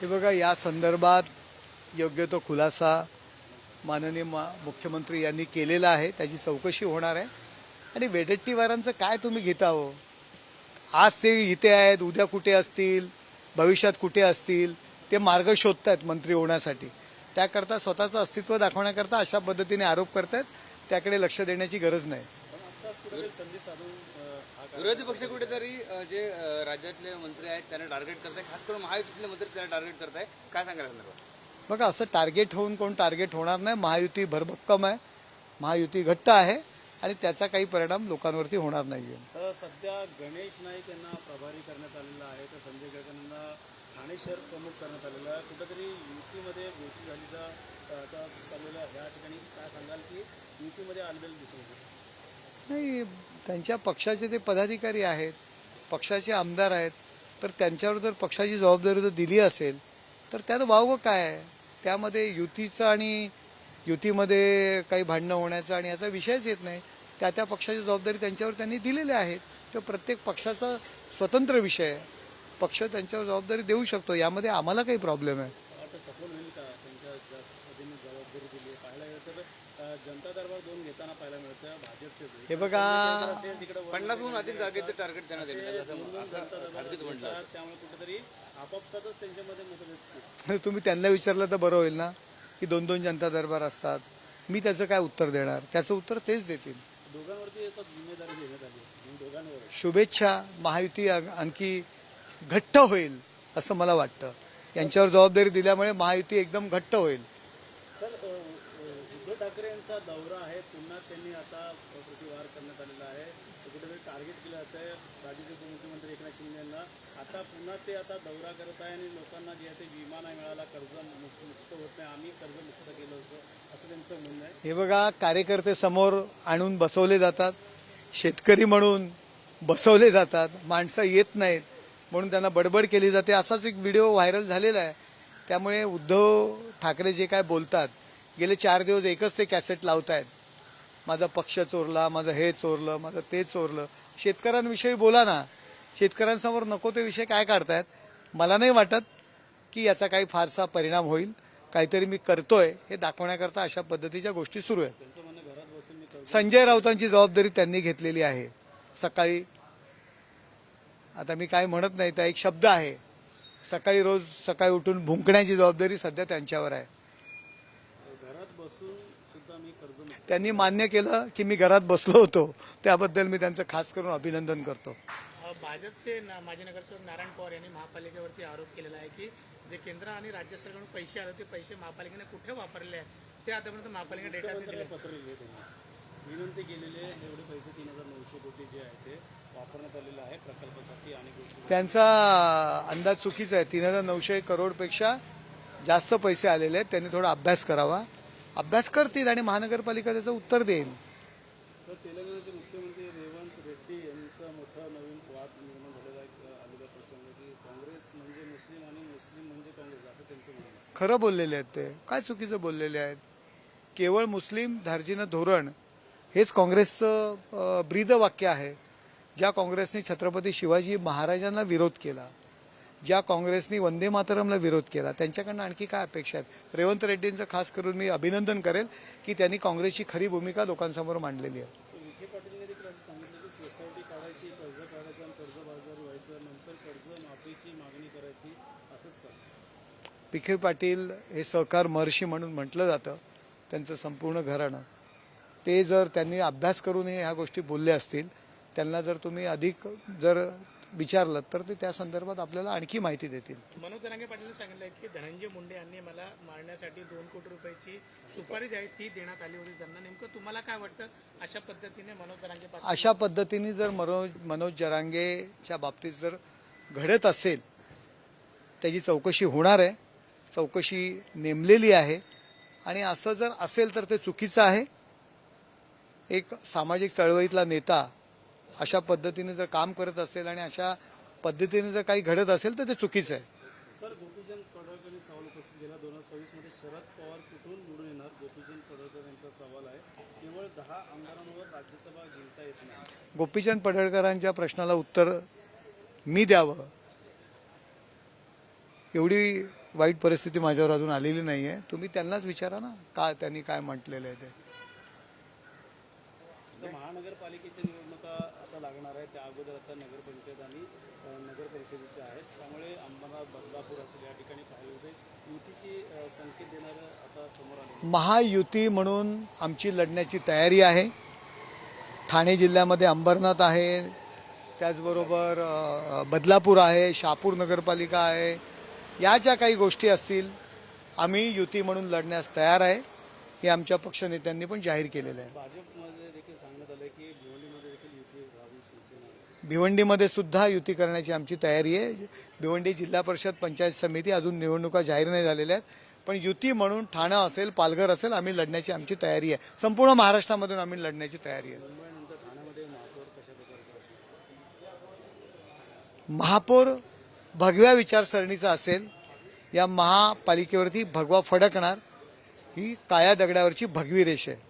हे बघा या संदर्भात योग्य तो खुलासा माननीय मा मुख्यमंत्री यांनी केलेला आहे. त्याची चौकशी होणार आहे. आणि वेडेट्टीवारांचं काय तुम्ही घेता हो? आज ते इथे आहेत उद्या कुठे असतील भविष्यात कुठे असतील ते मार्ग शोधत आहेत मंत्री होण्यासाठी. त्याकरता स्वतःचं अस्तित्व दाखवण्याकरता अशा पद्धतीने आरोप करतायत. त्याकडे लक्ष देण्याची गरज नाही. विरोधी पक्ष कुठेतरी जे राज्यातले मंत्री आहेत त्यांना टार्गेट करताय खास करून महायुतीतले मंत्री त्यांना टार्गेट करताय काय सांगायला संदर्भात बघा असं टार्गेट होऊन कोण टार्गेट होणार नाही. महायुती भरभक्कम आहे. महायुती घट्ट आहे. आणि त्याचा काही परिणाम लोकांवरती होणार नाही तर सध्या गणेश नाईक यांना प्रभारी करण्यात आलेला आहे. तर संजय केळकर यांना ठाणे शहर प्रमुख करण्यात आलेलं आहे. कुठेतरी युतीमध्ये गोष्टी झालीचा अ, आता चाललेल्या ह्या ठिकाणी काय सांगाल की युतीमध्ये आलेलं दिसून नाही त्यांच्या पक्षाचे ते पदाधिकारी आहेत पक्षाचे आमदार आहेत तर त्यांच्यावर जर पक्षाची जबाबदारी जर दिली असेल तर त्यात वावगं काय आहे? त्यामध्ये युतीचं आणि युतीमध्ये काही भांडणं होण्याचं आणि याचा विषयच येत नाही. त्या त्या पक्षाची जबाबदारी त्यांच्यावर त्यांनी दिलेल्या आहेत तो प्रत्येक पक्षाचा स्वतंत्र विषय आहे. पक्ष त्यांच्यावर जबाबदारी देऊ शकतो. यामध्ये आम्हाला काही प्रॉब्लेम आहे. होईल का? त्यांच्या ज्या पद्धतीने जबाबदारी दिली आहे. पाहायला गेलं तर जनता दरबार दोन घेताना पाहायला मिळतं भाजपचे. हे बघा पन्नासहून अधिक जागेचं टार्गेट त्यांना त्यामुळे कुठेतरी आपापसातच त्यांच्यामध्ये मतभेद तुम्ही त्यांना विचारलं तर बरं होईल ना की दोन दोन जनता दरबार असतात. मी त्याचं काय उत्तर देणार? त्याचं उत्तर तेच देतील. दोघांवरती एक जिम्मेदारी देण्यात आली आहे. आणि दोघांवर शुभेच्छा महायुती आणखी घट्ट होईल असं मला वाटतं. यांच्यावर जबाबदारी दिल्यामुळे महायुती एकदम घट्ट होईल. उद्धव ठाकरे यांचा दौरा आहे. पुन्हा त्यांनी आता प्रतिवार करण्यात आलेला आहे. तर कुठेतरी टार्गेट केलं जात आहे राज्याचे उपमुख्यमंत्री एकनाथ शिंदे यांना. आता पुन्हा ते आता दौरा करत आहे आणि लोकांना जे आहे ते विमा नाही मिळाला कर्ज मुक्त होत नाही. आम्ही कर्ज मुक्त केलं होतं. असं त्यांचं म्हणणं आहे. हे बघा कार्यकर्ते समोर आणून बसवले जातात. शेतकरी म्हणून बसवले जातात. माणसं येत नाहीत. म्हणून त्यांना बडबड केली जाते. असाच एक व्हिडिओ व्हायरल झालेला आहे. त्यामुळे उद्धव ठाकरे जे काय बोलतात गेले चार दिवस एकच ते कॅसेट लावत आहेत माझा पक्ष चोरला माझं हे चोरलं माझं ते चोरलं. शेतकऱ्यांविषयी बोला ना. शेतकऱ्यांसमोर नको ते विषय काय काढतायत? मला नाही वाटत की याचा काही फारसा परिणाम होईल. काहीतरी मी करतोय हे दाखवण्याकरता अशा पद्धतीच्या गोष्टी सुरू आहेत. संजय राऊतांची जबाबदारी त्यांनी घेतलेली आहे. सकाळी आता मी काय म्हणत नाही तर एक शब्द आहे. सकाळी रोज सकाळी उठून भुंकण्याची जबाबदारी सध्या त्यांच्यावर आहे. त्यांनी मान्य केलं की मी घरात बसलो होतो. त्याबद्दल मी त्यांचं खास करून अभिनंदन करतो. भाजपचे माजी नगरसेवक नारायण पवार यांनी महापालिकेवरती आरोप केलेला आहे की जे केंद्र आणि राज्य सरकारकडून पैसे आले ते पैसे महापालिकेने कुठे वापरले आहे ते आतापर्यंत महापालिका डेटा विनंती केलेले एवढे पैसे तीन हजार नऊशे कोटी जे आहे ते वापरण्यात आलेलं आहे प्रकल्पासाठी आणि गोष्टी त्यांचा अंदाज चुकीचा आहे. तीन हजार नऊशे करोडपेक्षा जास्त पैसे आलेले आहेत. त्यांनी थोडा अभ्यास करावा. अभ्यास करतील आणि महानगरपालिका त्याचं उत्तर देईल. तर तेलंगणाचे मुख्यमंत्री रेवंत रेड्डी यांचा मोठा नवीन वाद निर्माण झालेला आहे आलेला प्रसंग की काँग्रेस म्हणजे मुस्लिम आणि मुस्लिम म्हणजे काँग्रेस असं त्यांचं म्हणणं आहे. खरं बोललेले आहेत ते. काय चुकीचं बोललेले आहेत? केवळ मुस्लिम धार्जिनं धोरण हेच काँग्रेसचं ब्रीद वाक्य आहे. ज्या काँग्रेसने छत्रपती शिवाजी महाराजांना विरोध केला ज्या काँग्रेसने वंदे मातरमला विरोध केला त्यांच्याकडनं आणखी काय अपेक्षा आहेत? रेवंत रेड्डींचं खास करून मी अभिनंदन करेल की त्यांनी काँग्रेसची खरी भूमिका लोकांसमोर मांडलेली आहे. विखे पाटील हे सहकार महर्षी म्हणून म्हटलं जातं. त्यांचं संपूर्ण घराणं. ते जर त्यांनी अभ्यास करून ह्या गोष्टी बोलल्या असतील त्यांना जर तुम्ही अधिक जर विचारलं तर ते त्या संदर्भात आपल्याला आणखी माहिती देतील. मनोज जरांगे पाटील सांगितलं की धनंजय मुंडे यांनी मला मारण्यासाठी दोन कोटी रुपयाची सुपारी जी आहे ती देण्यात आली होती त्यांना. नेमकं तुम्हाला काय वाटतं? अशा पद्धतीने मनोज जरांगे पाटील अशा पद्धतीने जर मनोज मनोज जरांगेच्या बाबतीत जर घडत असेल त्याची चौकशी होणार आहे. चौकशी नेमलेली आहे. आणि असं जर असेल तर ते चुकीचं आहे. एक सामाजिक चळवळीतला नेता अशा पद्धतीने जर काम करत असेल आणि अशा पद्धतीने जर काही घडत असेल तर ते चुकीचं आहे. गोपीचंद पडळकरांच्या प्रश्नाला उत्तर मी द्यावं. एवढी वाईट परिस्थिती माझ्यावर अजून आलेली नाही आहे तुम्ही त्यांनाच विचारा ना का त्यांनी काय म्हटलेलं आहे ते. महानगरपालिकेच्या निवडणुका आता लागणार आहेत. त्या अगोदर आता नगरपंचायत आणि अ, नगर परिषदेच्या आहेत. त्यामुळे अंबरनाथ बदलापूर असेल या ठिकाणी पाहिलं होते युतीची संकेत देणारं आता समोर आले महायुती म्हणून आमची लढण्याची तयारी आहे. ठाणे जिल्ह्यामध्ये अंबरनाथ आहे. त्याचबरोबर बदलापूर आहे शहापूर नगरपालिका आहे. या ज्या काही गोष्टी असतील. आम्ही युती म्हणून लढण्यास तयार आहे. हे आमच्या पक्षनेत्यांनी पण जाहीर केलेलं आहे. भाजपमध्ये देखील सांगण्यात आलं की भिवंडीमध्ये देखील युती व्हावी शिवसेना भिवंडीमध्ये सुद्धा युती करण्याची आमची तयारी आहे. भिवंडी जिल्हा परिषद पंचायत समिती अजून निवडणुका जाहीर नाही झालेल्या आहेत. पण युती म्हणून ठाणं असेल पालघर असेल आम्ही लढण्याची आमची तयारी आहे. संपूर्ण महाराष्ट्रामधून आम्ही लढण्याची तयारी आहे. महापौर भगव्या विचारसरणीचा असेल या महापालिकेवरती भगवा फडकणार ही काळ्या दगडावरची भगवी रेष आहे.